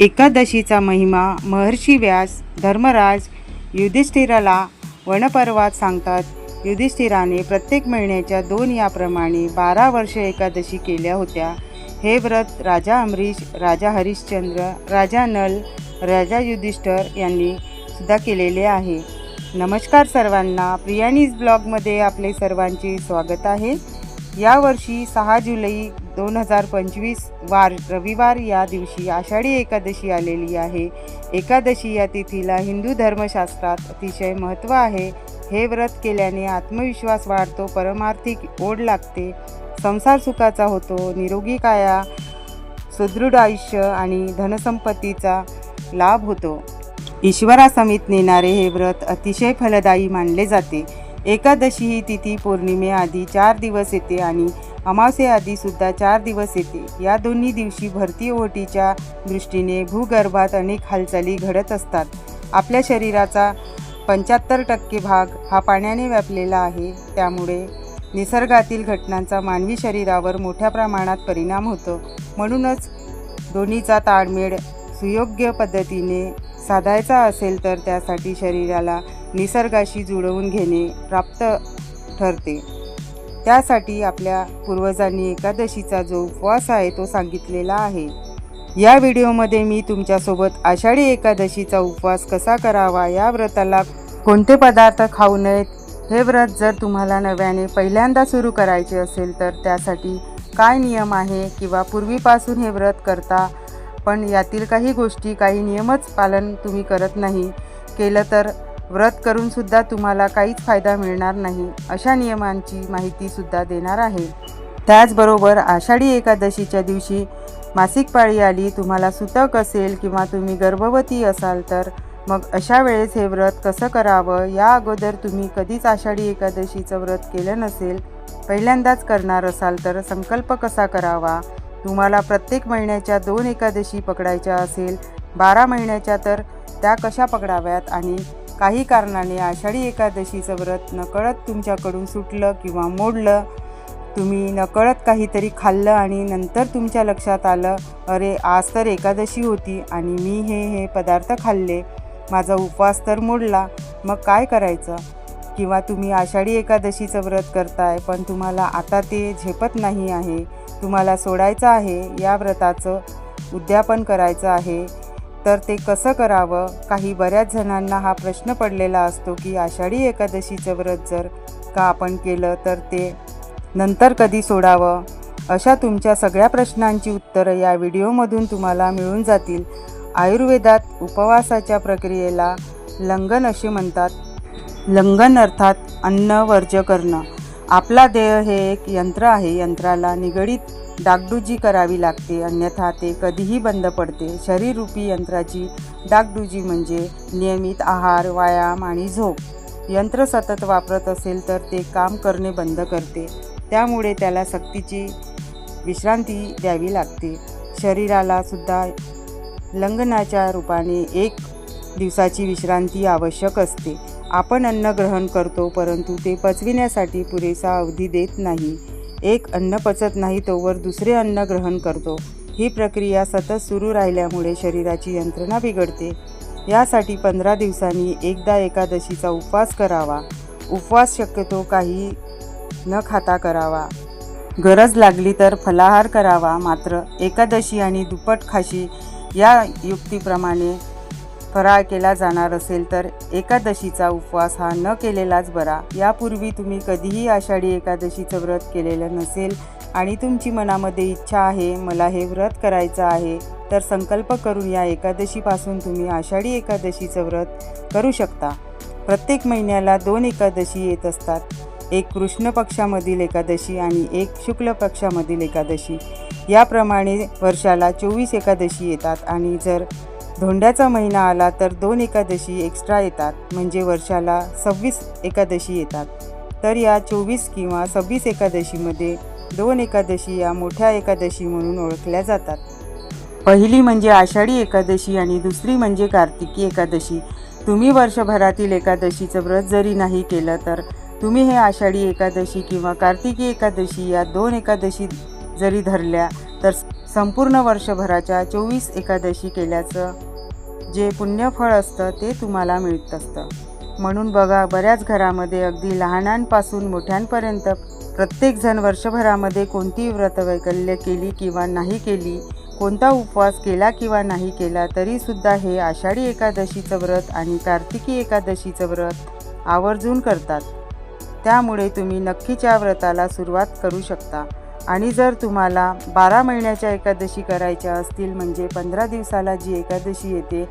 एकादशीचा महिमा महर्षी व्यास धर्मराज युधिष्ठिराला वनपर्वात सांगतात. युधिष्ठिराने प्रत्येक महिन्याच्या दोन याप्रमाणे बारा वर्ष एकादशी केल्या होत्या. हे व्रत राजा अमरीश राजा हरिश्चंद्र राजा नल राजा युधिष्ठर यांनी सुद्धा केलेले आहे. नमस्कार सर्वांना प्रियानीज ब्लॉगमध्ये आपले सर्वांचे स्वागत आहे. यावर्षी सहा जुलै दोन हजार पंचवीस वार रविवार या दिवशी आषाढी एकादशी आलेली आहे. एकादशी या तिथीला हिंदू धर्मशास्त्रात अतिशय महत्त्व आहे. हे व्रत केल्याने आत्मविश्वास वाढतो परमार्थिक ओढ लागते. संसार सुखाचा होतो निरोगी काया सुदृढ आयुष्य आणि धनसंपत्तीचा लाभ होतो. ईश्वरासमित नेणारे हे व्रत अतिशय फलदायी मानले जाते. एकादशी ही तिथी पौर्णिमेआधी चार दिवस येते आणि अमावस्येआधी सुद्धा चार दिवस येते. या दोन्ही दिवशी भरती ओहोटीच्या दृष्टीने भूगर्भात अनेक हालचाली घडत असतात. आपल्या शरीराचा पंच्याहत्तर टक्के भाग हा पाण्याने व्यापलेला आहे. त्यामुळे निसर्गातील घटनांचा मानवी शरीरावर मोठ्या प्रमाणात परिणाम होतो. म्हणूनच दोन्हीचा ताळमेळ सुयोग्य पद्धतीने साधायचा असेल तर त्यासाठी शरीराला निसर्गाशी जुळवून घेणे प्राप्त ठरते. त्यासाठी आपल्या पूर्वजांनी एकादशीचा जो उपवास आहे तो सांगितलेला आहे. या व्हिडिओमध्ये मी तुमच्यासोबत आषाढी एकादशीचा उपवास कसा करावा या व्रताला कोणते पदार्थ खाऊ नयेत हे व्रत जर तुम्हाला नव्याने पहिल्यांदा सुरू करायचे असेल तर त्यासाठी काय नियम आहे किंवा पूर्वीपासून हे व्रत करता? पण यातील काही गोष्टी काही नियमच पालन तुम्ही करत नाही. केलं तर व्रत करूनसुद्धा तुम्हाला काहीच फायदा मिळणार नाही अशा नियमांची माहितीसुद्धा देणार आहे. त्याचबरोबर आषाढी एकादशीच्या दिवशी मासिक पाळी आली तुम्हाला सुतक असेल किंवा तुम्ही गर्भवती असाल तर मग अशा वेळेस हे व्रत कसं करावं? या अगोदर तुम्ही कधीच आषाढी एकादशीचं व्रत केलं नसेल पहिल्यांदाच करणार असाल तर संकल्प कसा करावा? तुम्हाला प्रत्येक महिन्याच्या दोन एकादशी पकडायच्या असेल बारा महिन्याच्या तर त्या कशा पकडाव्यात? आणि काही कारणाने आषाढी एकादशीचं व्रत नकळत तुमच्याकडून सुटलं किंवा मोडलं. तुम्ही नकळत काहीतरी खाल्लं आणि नंतर तुमच्या लक्षात आलं अरे आज तर एकादशी होती आणि मी हे हे पदार्थ खाल्ले. माझा उपवास तर मोडला. मग काय करायचं? किंवा तुम्ही आषाढी एकादशीचं व्रत करताय पण तुम्हाला आता ते झेपत नाही आहे. तुम्हाला सोडायचं आहे या व्रताचं उद्यापन करायचं आहे. तर ते कसं करावं? काही बऱ्याच जणांना हा प्रश्न पडलेला असतो की आषाढी एकादशीचं व्रत जर का आपण केलं तर ते नंतर कधी सोडावं? अशा तुमच्या सगळ्या प्रश्नांची उत्तरं या व्हिडिओमधून तुम्हाला मिळून जातील. आयुर्वेदात उपवासाच्या प्रक्रियेला लंघन असे म्हणतात. लंघन अर्थात अन्न वर्ज्य करणं. आपला देह हे एक यंत्र आहे. यंत्राला निगडीत डागडुजी करावी लागते अन्यथा ते कधीही बंद पडते. शरीररूपी यंत्राची डागडुजी म्हणजे नियमित आहार व्यायाम आणि झोप. यंत्र सतत वापरत असेल तर ते काम करणे बंद करते. त्यामुळे त्याला सक्तीची विश्रांती द्यावी लागते. शरीराला सुद्धा लंघनाच्या रूपाने एक दिवसाची विश्रांती आवश्यक असते. आपण अन्न ग्रहण करतो परंतु ते पचविण्यासाठी पुरेसा अवधी देत नाही. एक अन्न पचत नाही तोवर दुसरे अन्न ग्रहण करतो. ही प्रक्रिया सतत सुरू राहिल्यामुळे शरीराची यंत्रणा बिघडते. यासाठी पंधरा दिवसांनी एकदा एकादशीचा उपवास करावा. उपवास शक्यतो काही न खाता करावा. गरज लागली तर फलाहार करावा. मात्र एकादशी आणि दुप्पट खाशी या युक्तीप्रमाणे फराळ केला जाणार असेल तर एकादशीचा उपवास हा न केलेलाच बरा. यापूर्वी तुम्ही कधीही आषाढी एकादशीचं व्रत केलेलं नसेल आणि तुमची मनामध्ये इच्छा आहे मला हे व्रत करायचं आहे तर संकल्प करून या एकादशीपासून तुम्ही आषाढी एकादशीचं व्रत करू शकता. प्रत्येक महिन्याला दोन एकादशी येत असतात. एक कृष्ण पक्षामधील एकादशी आणि एक शुक्ल पक्षामधील एकादशी. याप्रमाणे वर्षाला चोवीस एकादशी येतात आणि जर धोंड्याचा महिना आला तर दोन एकादशी एक्स्ट्रा येतात म्हणजे वर्षाला सव्वीस एकादशी येतात. तर या चोवीस किंवा सव्वीस एकादशीमध्ये दोन एकादशी या मोठ्या एकादशी म्हणून ओळखल्या जातात. पहिली म्हणजे आषाढी एकादशी आणि दुसरी म्हणजे कार्तिकी एकादशी. तुम्ही वर्षभरातील एकादशीचं व्रत जरी नाही केलं तर तुम्ही हे आषाढी एकादशी किंवा कार्तिकी एकादशी या दोन एकादशी जरी धरल्या तर संपूर्ण वर्षभराच्या चोवीस एकादशी केल्याचं जे पुण्यफळ असतं ते तुम्हाला मिळत असतं. म्हणून बघा बऱ्याच घरामध्ये अगदी लहानांपासून मोठ्यांपर्यंत प्रत्येकजण वर्षभरामध्ये कोणती व्रतवैकल्य केली किंवा नाही केली कोणता उपवास केला किंवा नाही केला तरीसुद्धा हे आषाढी एकादशीचं व्रत आणि कार्तिकी एकादशीचं व्रत आवर्जून करतात. त्यामुळे तुम्ही नक्कीच्या व्रताला सुरुवात करू शकता. आणि जर तुम्हाला बारा महिन्याच्या एकादशी करायच्या असतील म्हणजे पंधरा दिवसाला जी एकादशी येते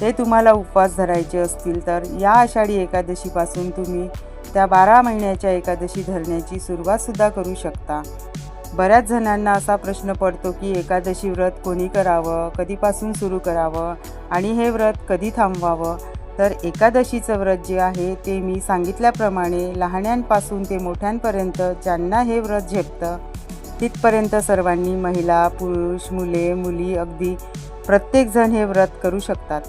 ते तुम्हाला उपवास धरायचे असतील तर या आषाढी एकादशीपासून तुम्ही त्या बारा महिन्याच्या एकादशी धरण्याची सुरुवातसुद्धा करू शकता. बऱ्याच जणांना असा प्रश्न पडतो की एकादशी व्रत कोणी करावं कधीपासून सुरू करावं आणि हे व्रत कधी थांबवावं? तर एकादशीचं व्रत जे आहे ते मी सांगितल्याप्रमाणे लहान्यांपासून ते मोठ्यांपर्यंत ज्यांना हे व्रत झेपतं तिथपर्यंत सर्वांनी महिला पुरुष मुले मुली अगदी प्रत्येकजण हे व्रत करू शकतात.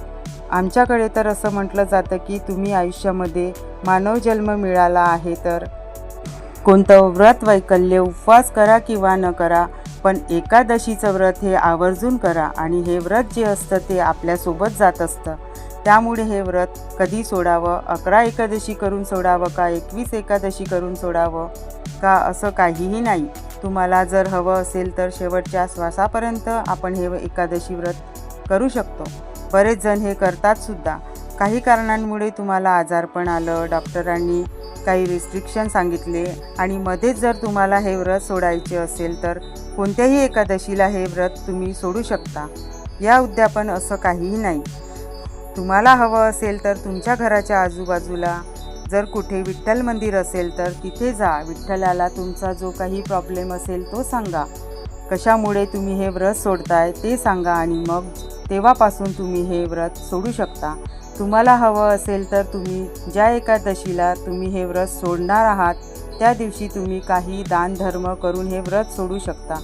आमच्याकडे तर असं म्हटलं जातं की तुम्ही आयुष्यामध्ये मानव जन्म मिळाला आहे तर कोणतं व्रत वैकल्य उपवास करा किंवा न करा पण एकादशीचं व्रत हे आवर्जून करा आणि हे व्रत जे असतं ते आपल्यासोबत जात असतं. त्यामुळे हे व्रत कधी सोडावं? अकरा एकादशी करून सोडावं का? एकवीस एकादशी करून सोडावं? का असं काहीही नाही? तुम्हाला जर हवं असेल तर शेवटच्या श्वासापर्यंत आपण हे एकादशी व्रत करू शकतो. बरेच जण हे करतात सुद्धा. काही कारणांमुळे तुम्हाला आजारपण आलं डॉक्टरांनी काही रिस्ट्रिक्शन सांगितले आणि मध्येच जर तुम्हाला हे व्रत सोडायचे असेल तर कोणत्याही एकादशीला हे व्रत तुम्ही सोडू शकता. या उद्यापन असं काहीही नाही. तुम्हाला हवं असेल तर तुमच्या घराच्या आजूबाजूला जर कुठे विठ्ठल मंदिर असेल तर तिथे जा. विठ्ठलाला तुमचा जो काही प्रॉब्लेम असेल तो सांगा. कशामुळे तुम्ही हे व्रत सोडताय ते सांगा आणि मग तेव्हापासून तुम्ही हे व्रत सोडू शकता. तुम्हाला हवं असेल तर तुम्ही ज्या एकादशीला तुम्ही हे व्रत सोडणार आहात त्या दिवशी तुम्ही काही दानधर्म करून हे व्रत सोडू शकता.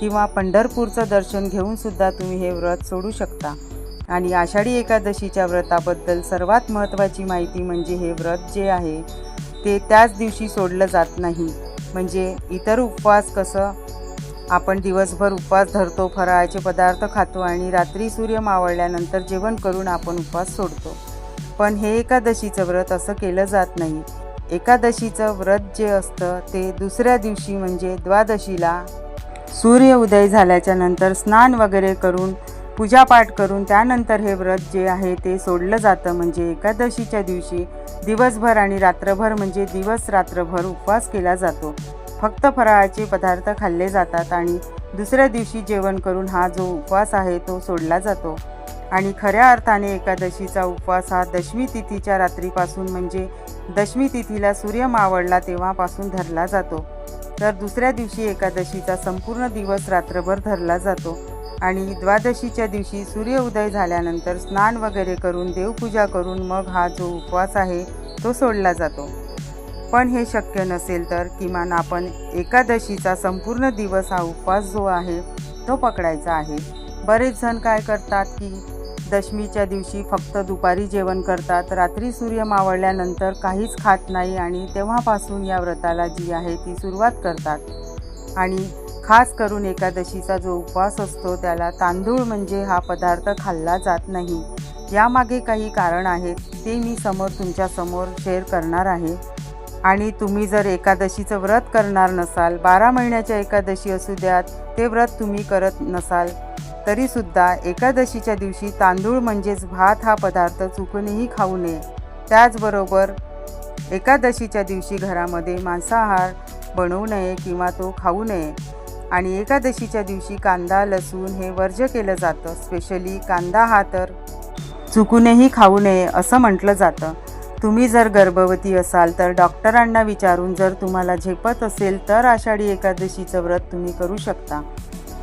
किंवा पंढरपूरचं दर्शन घेऊनसुद्धा तुम्ही हे व्रत सोडू शकता. आणि आषाढी एकादशीच्या व्रताबद्दल सर्वात महत्त्वाची माहिती म्हणजे हे व्रत जे आहे ते त्याच दिवशी सोडलं जात नाही. म्हणजे इतर उपवास कसं? आपण दिवसभर उपवास धरतो फराळाचे पदार्थ खातो आणि रात्री सूर्य मावळल्यानंतर जेवण करून आपण उपवास सोडतो. पण हे एकादशीचं व्रत असं केलं जात नाही. एकादशीचं व्रत जे असतं ते दुसऱ्या दिवशी म्हणजे द्वादशीला सूर्य उदय झाल्याच्यानंतर स्नान वगैरे करून पूजापाठ करून त्यानंतर हे व्रत जे आहे ते सोडलं जातं. म्हणजे एकादशीच्या दिवशी दिवसभर आणि रात्रभर म्हणजे दिवस रात्रभर उपवास केला जातो. फक्त फराळाचे पदार्थ खाल्ले जातात आणि दुसऱ्या दिवशी जेवण करून हा जो उपवास आहे तो सोडला जातो. आणि खऱ्या अर्थाने एकादशीचा उपवास हा दशमी तिथीच्या रात्रीपासून म्हणजे दशमी तिथीला सूर्य मावळला तेव्हापासून धरला जातो. तर दुसऱ्या दिवशी एकादशीचा संपूर्ण दिवस रात्रभर धरला जातो. आणि द्वादशीच्या दिवशी सूर्य उदय झाल्यानंतर स्नान वगैरे करून देवपूजा करून मग हा जो उपवास आहे तो सोडला जातो. पण हे शक्य नसेल तर किमान आपण एकादशीचा संपूर्ण दिवस हा उपवास जो आहे तो पकडायचा आहे. बरेच जण काय करतात की दशमीच्या दिवशी फक्त दुपारी जेवण करतात रात्री सूर्य मावळल्यानंतर काहीच खात नाही आणि तेव्हापासून या व्रताला जी आहे ती सुरुवात करतात. आणि खास करून एकादशीचा जो उपवास असतो त्याला तांदूळ म्हणजे हा पदार्थ खाल्ला जात नाही. यामागे काही कारण आहेत ते मी समोर तुमच्यासमोर शेअर करणार आहे. आणि तुम्ही जर एकादशीचं व्रत करणार नसाल बारा महिन्याच्या एकादशी असू द्यात ते व्रत तुम्ही करत नसाल तरीसुद्धा एकादशीच्या दिवशी तांदूळ म्हणजेच भात हा पदार्थ चुकूनही खाऊ नये. त्याचबरोबर एकादशीच्या दिवशी घरामध्ये मांसाहार बनवू नये किंवा तो खाऊ नये. आणि एकादशीच्या दिवशी कांदा लसूण हे वर्ज्य केलं जातं. स्पेशली कांदा हा तर चुकूनही खाऊ नये असं म्हटलं जातं. तुम्ही जर गर्भवती असाल तर डॉक्टरांना विचारून जर तुम्हाला झेपत असेल तर आषाढी एकादशीचं व्रत तुम्ही करू शकता.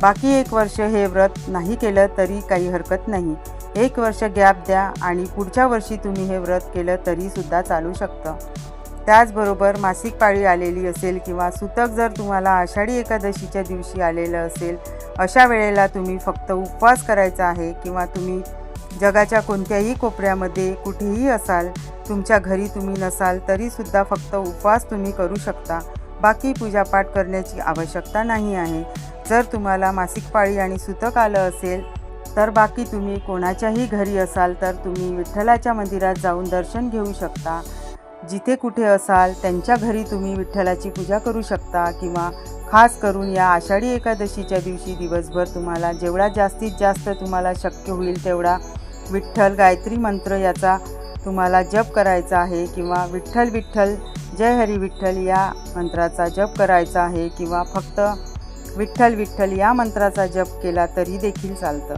बाकी एक वर्ष हे व्रत नाही केलं तरी काही हरकत नाही. एक वर्ष गॅप द्या आणि पुढच्या वर्षी तुम्ही हे व्रत केलं तरीसुद्धा चालू शकतं. त्याचबरोबर मासिक पाळी आलेली असेल किंवा सुतक जर तुम्हाला आषाढी एकादशीच्या दिवशी आलेलं असेल अशा वेळेला तुम्ही फक्त उपवास करायचा आहे किंवा तुम्ही जगाच्या कोणत्याही कोपऱ्यामध्ये कुठेही असाल तुमच्या घरी तुम्ही नसाल तरीसुद्धा फक्त उपवास तुम्ही करू शकता. बाकी पूजापाठ करण्याची आवश्यकता नाही आहे. जर तुम्हाला मासिक पाळी आणि सुतक आलं असेल तर बाकी तुम्ही कोणाच्याही घरी असाल तर तुम्ही विठ्ठलाच्या मंदिरात जाऊन दर्शन घेऊ शकता. जिथे कुठे असाल त्यांच्या घरी तुम्ही विठ्ठलाची पूजा करू शकता किंवा खास करून या आषाढी एकादशीच्या दिवशी दिवसभर तुम्हाला जेवढा जास्तीत जास्त तुम्हाला शक्य होईल तेवढा विठ्ठल गायत्री मंत्र याचा तुम्हाला जप करायचा आहे किंवा विठ्ठल विठ्ठल जय हरी विठ्ठल या मंत्राचा जप करायचा आहे किंवा फक्त विठ्ठल विठ्ठल या मंत्राचा जप केला तरी देखील चालतं.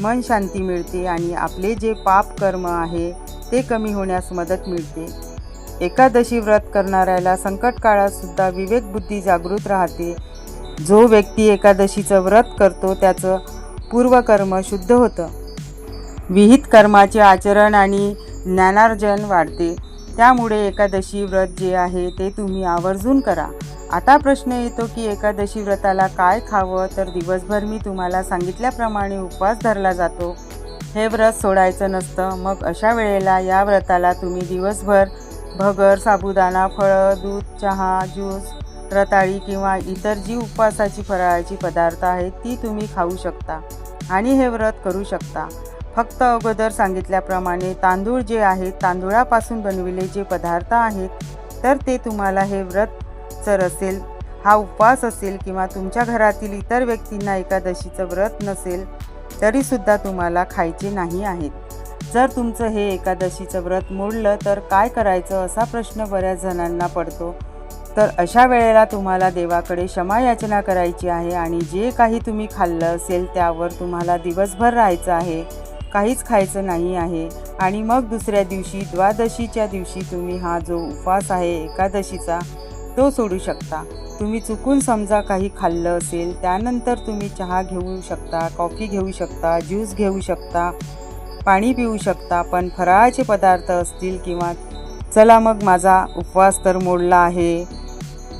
मन शांती मिळते आणि आपले जे पाप कर्म आहे ते कमी होण्यास मदत मिळते. एकादशी व्रत करणाऱ्याला संकट काळात सुद्धा विवेकबुद्धी जागृत राहते. जो व्यक्ती एकादशीचं व्रत करतो त्याचं पूर्वकर्म शुद्ध होतं. विहित कर्माचे आचरण आणि ज्ञानार्जन वाढते. त्यामुळे एकादशी व्रत जे आहे ते तुम्ही आवर्जून करा. आता प्रश्न येतो की एकादशी व्रताला काय खावं? तर दिवसभर मी तुम्हाला सांगितल्याप्रमाणे उपवास धरला जातो. हे व्रत सोडायचं नसतं. मग अशा वेळेला या व्रताला तुम्ही दिवसभर भगर साबुदाणा फळं दूध चहा ज्यूस रताळी किंवा इतर जी उपवासाची फराळाची पदार्थ आहेत ती तुम्ही खाऊ शकता आणि हे व्रत करू शकता. फक्त अगोदर सांगितल्याप्रमाणे तांदूळ जे आहेत तांदूळापासून बनविले जे पदार्थ आहेत तर ते तुम्हाला हे व्रत जर असेल हा उपवास असेल किंवा तुमच्या घरातील इतर व्यक्तींना एकादशीचं व्रत नसेल तरीसुद्धा तुम्हाला खायचे नाही आहेत. जर तुमचं हे एकादशीचं व्रत मोडलं तर काय करायचं असा प्रश्न बऱ्याच जणांना पडतो. तर अशा वेळेला तुम्हाला देवाकडे क्षमा याचना करायची आहे आणि जे काही तुम्ही खाल्लं असेल त्यावर तुम्हाला दिवसभर राहायचं आहे. काहीच खायचं नाही आहे. आणि मग दुसऱ्या दिवशी द्वादशीच्या दिवशी तुम्ही हा जो उपवास आहे एकादशीचा तो सोडू शकता. तुम्ही चुकून समजा काही खाल्लं असेल त्यानंतर तुम्ही चहा घेऊ शकता कॉफी घेऊ शकता ज्यूस घेऊ शकता पाणी पिऊ शकता पण फराळाचे पदार्थ असतील किंवा चला मग माझा उपवास तर मोडला आहे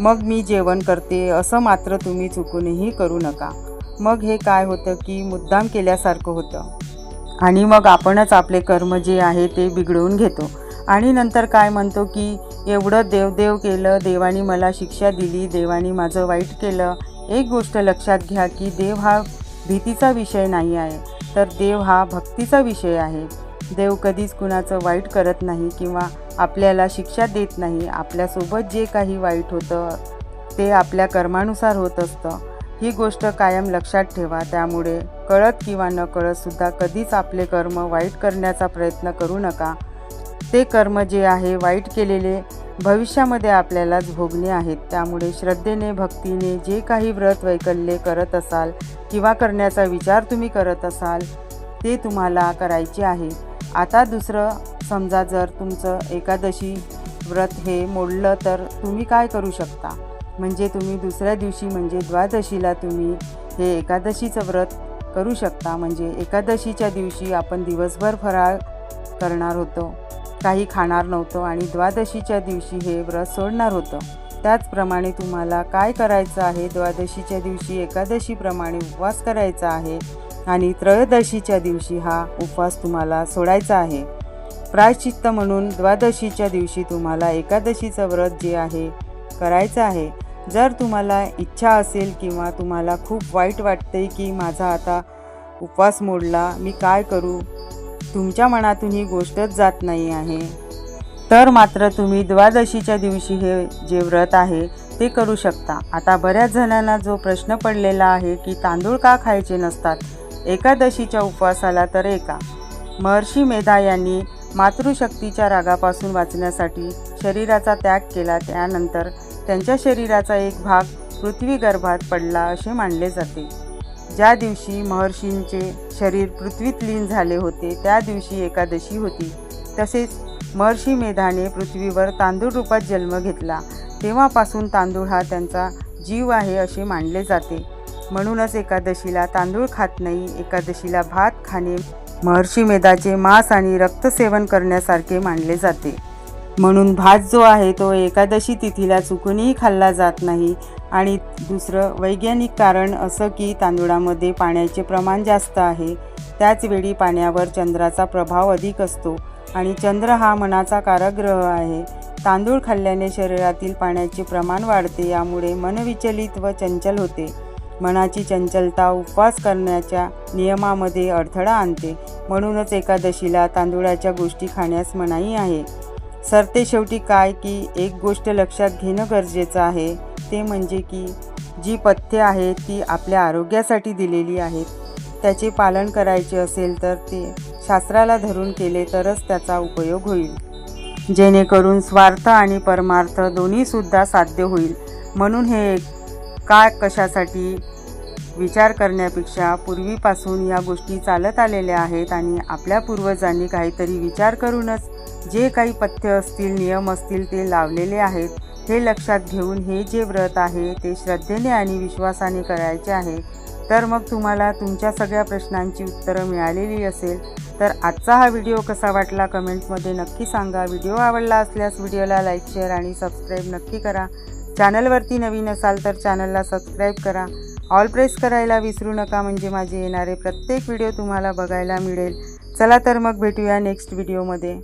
मग मी जेवण करते असं मात्र तुम्ही चुकूनही करू नका. मग हे काय होतं की मुद्दाम केल्यासारखं होतं. आणि मग आपणच आपले कर्म जे आहे ते बिघडवून घेतो. आणि नंतर काय म्हणतो की एवढं देवदेव केलं देवानी मला शिक्षा दिली देवानी माझं वाईट केलं एक गोष्ट लक्षात घ्या की देव हा भीतीचा विषय नाही आहे. तर देव हा भक्तीचा विषय आहे. देव कधीच कुणाचं वाईट करत नाही किंवा आपल्याला शिक्षा देत नाही. आपल्यासोबत जे काही वाईट होतं ते आपल्या कर्मानुसार होत असतं. ही गोष्ट कायम लक्षात ठेवा. त्यामुळे कळत किंवा न कळतसुद्धा कधीच आपले कर्म वाईट करण्याचा प्रयत्न करू नका. ते कर्म जे आहे वाईट केलेले भविष्यामध्ये आपल्यालाच भोगणे आहेत त्यामुळे श्रद्धेने भक्तीने जे काही व्रत वैकल्ये करत असाल किंवा करण्याचा विचार तुम्ही करत असाल ते तुम्हाला करायचे आहे. आता दुसरं समजा जर तुमचं एकादशी व्रत हे मोडलं तर तुम्ही काय करू शकता? म्हणजे तुम्ही दुसऱ्या दिवशी म्हणजे द्वादशीला तुम्ही हे एकादशीचं व्रत करू शकता. म्हणजे एकादशीच्या दिवशी आपण दिवसभर फराळ करणार होतो. काही खाणार नव्हतं आणि द्वादशीच्या दिवशी हे व्रत सोडणार होतं. त्याचप्रमाणे तुम्हाला काय करायचं आहे? द्वादशीच्या दिवशी एकादशीप्रमाणे उपवास करायचा आहे आणि त्रयोदशीच्या दिवशी हा उपवास तुम्हाला सोडायचा आहे. प्रायश्चित्त म्हणून द्वादशीच्या दिवशी तुम्हाला एकादशीचं व्रत जे आहे करायचं आहे. जर तुम्हाला इच्छा असेल किंवा तुम्हाला खूप वाईट वाटते की माझा आता उपवास मोडला मी काय करू? तुमच्या मनातून ही गोष्टच जात नाही आहे. तर मात्र तुम्ही द्वादशीच्या दिवशी हे जे व्रत आहे ते करू शकता. आता बऱ्याच जणांना जो प्रश्न पडलेला आहे की तांदूळ का खायचे नसतात? एकादशीच्या उपवासाला तर एका. महर्षी मेधा यांनी मातृशक्तीच्या रागापासून वाचण्यासाठी शरीराचा त्याग केला. त्यानंतर त्यांच्या शरीराचा एक भाग पृथ्वी गर्भात पडला असे मानले जाते. ज्या दिवशी महर्षींचे शरीर पृथ्वीत लीन झाले होते त्या दिवशी एकादशी होती. तसेच महर्षी मेधाने पृथ्वीवर तांदूळ रूपात जन्म घेतला. तेव्हापासून तांदूळ हा त्यांचा जीव आहे असे मानले जाते. म्हणूनच एकादशीला तांदूळ खात नाही एकादशीला भात खाणे महर्षी मेधाचे मांस आणि रक्तसेवन करण्यासारखे मानले जाते. म्हणून भात जो आहे तो एकादशी तिथीला चुकूनही खाल्ला जात नाही आणि दुसरं वैज्ञानिक कारण असं की तांदूळामध्ये पाण्याचे प्रमाण जास्त आहे. त्याचवेळी पाण्यावर चंद्राचा प्रभाव अधिक असतो आणि चंद्र हा मनाचा कारग्रह आहे. तांदूळ खाल्ल्याने शरीरातील पाण्याचे प्रमाण वाढते यामुळे मन विचलित व चंचल होते. मनाची चंचलता उपवास करण्याच्या नियमामध्ये अडथळा आणते. म्हणूनच एकादशीला तांदूळाच्या गोष्टी खाण्यास मनाई आहे. सरते शेवटी काय की एक गोष्ट लक्षात घेणं गरजेचं आहे. ते म्हणजे की जी पथ्ये आहेत ती आपल्या आरोग्यासाठी दिलेली आहेत. त्याचे पालन करायचे असेल तर ते शास्त्राला धरून केले तरच त्याचा उपयोग होईल. जेणेकरून स्वार्थ आणि परमार्थ दोन्हीसुद्धा साध्य होईल. म्हणून हे काय कशासाठी? विचार करण्यापेक्षा पूर्वीपासून या गोष्टी चालत आलेल्या आहेत आणि आपल्या पूर्वजांनी काहीतरी विचार करूनच जे काही पथ्य असतील नियम असतील ते लावलेले आहेत हे लक्षात घेऊन हे जे व्रत आहे ते श्रद्धेने आणि विश्वासाने करायचे आहे. तर मग तुम्हाला तुमच्या सगळ्या प्रश्नांची उत्तरं मिळालेली असेल तर आजचा हा व्हिडिओ कसा वाटला कमेंट्समध्ये नक्की सांगा. व्हिडिओ आवडला असल्यास व्हिडिओला लाईक शेअर आणि सबस्क्राईब नक्की करा. चॅनलवरती नवीन असाल तर चॅनलला सबस्क्राईब करा. ऑल प्रेस करायला विसरू नका म्हणजे माझे येणारे प्रत्येक व्हिडिओ तुम्हाला बघायला मिळेल. चला तर मग भेटूया नेक्स्ट व्हिडिओमध्ये.